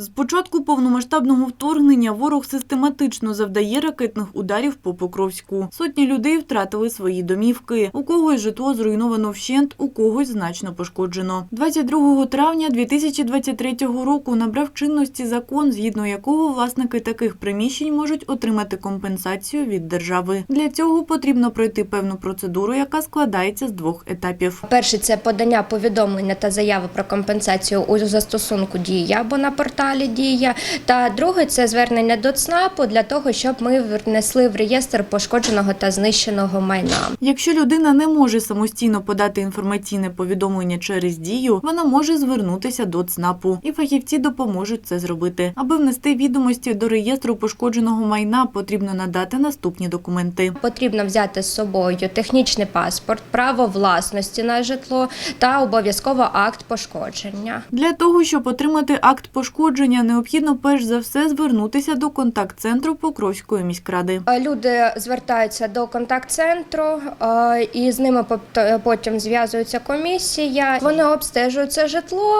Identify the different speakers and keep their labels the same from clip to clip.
Speaker 1: З початку повномасштабного вторгнення ворог систематично завдає ракетних ударів по Покровську. Сотні людей втратили свої домівки. У когось житло зруйновано вщент, у когось значно пошкоджено. 22 травня 2023 року набрав чинності закон, згідно якого власники таких приміщень можуть отримати компенсацію від держави. Для цього потрібно пройти певну процедуру, яка складається з двох етапів.
Speaker 2: Перше це подання повідомлення та заяви про компенсацію у застосунку Дія або на порталі Дія. Та друге це звернення до ЦНАПу для того, щоб ми внесли в реєстр пошкодженого та знищеного майна.
Speaker 1: Якщо людина не може самостійно подати інформаційне повідомлення через дію, вона може звернутися до ЦНАПу, і фахівці допоможуть це зробити. Аби внести відомості до реєстру пошкодженого майна, потрібно надати наступні документи.
Speaker 2: Потрібно взяти з собою технічний паспорт, право власності на житло та обов'язково акт пошкодження.
Speaker 1: Для того, щоб отримати акт пошкодження, необхідно перш за все звернутися до контакт-центру Покровської міськради.
Speaker 2: Е, Люди звертаються до контакт-центру е, і з ними пот- потім зв'язується комісія. Вони обстежують це житло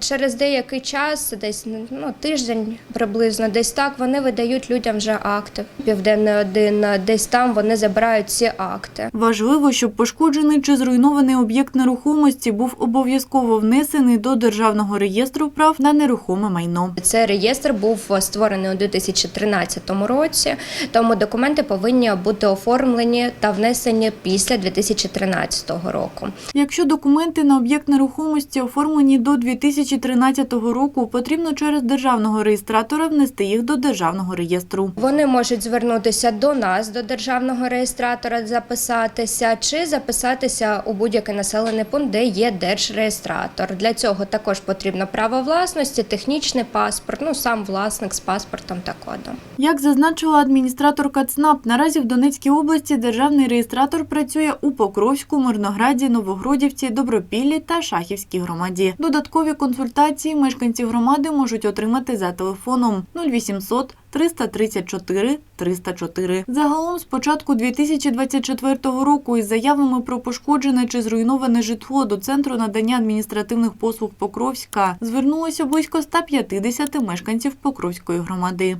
Speaker 2: через деякий час, десь ну тиждень приблизно, десь так вони видають людям вже акти. Південний один, десь там вони забирають ці акти.
Speaker 1: Важливо, щоб пошкоджений чи зруйнований об'єкт нерухомості був обов'язково внесений до державного реєстру прав на нерухоме майно.
Speaker 2: Цей реєстр був створений у 2013 році, тому документи повинні бути оформлені та внесені після 2013 року.
Speaker 1: Якщо документи на об'єкт нерухомості оформлені до 2013 року, потрібно через державного реєстратора внести їх до державного реєстру.
Speaker 2: Вони можуть звернутися до нас, до державного реєстратора, записатися чи записатися у будь-який населений пункт, де є держреєстратор. Для цього також потрібно право власності, технічний паспорт, ну сам власник з паспортом та кодом.
Speaker 1: Як зазначила адміністраторка ЦНАП, наразі в Донецькій області державний реєстратор працює у Покровську, Мирнограді, Новогродівці, Добропіллі та Шахівській громаді. Додаткові консультації мешканці громади можуть отримати за телефоном 0800 334 304. Загалом з початку 2024 року із заявами про пошкоджене чи зруйноване житло до центру надання адміністративних послуг Покровська звернулося близько 150 мешканців Покровської громади.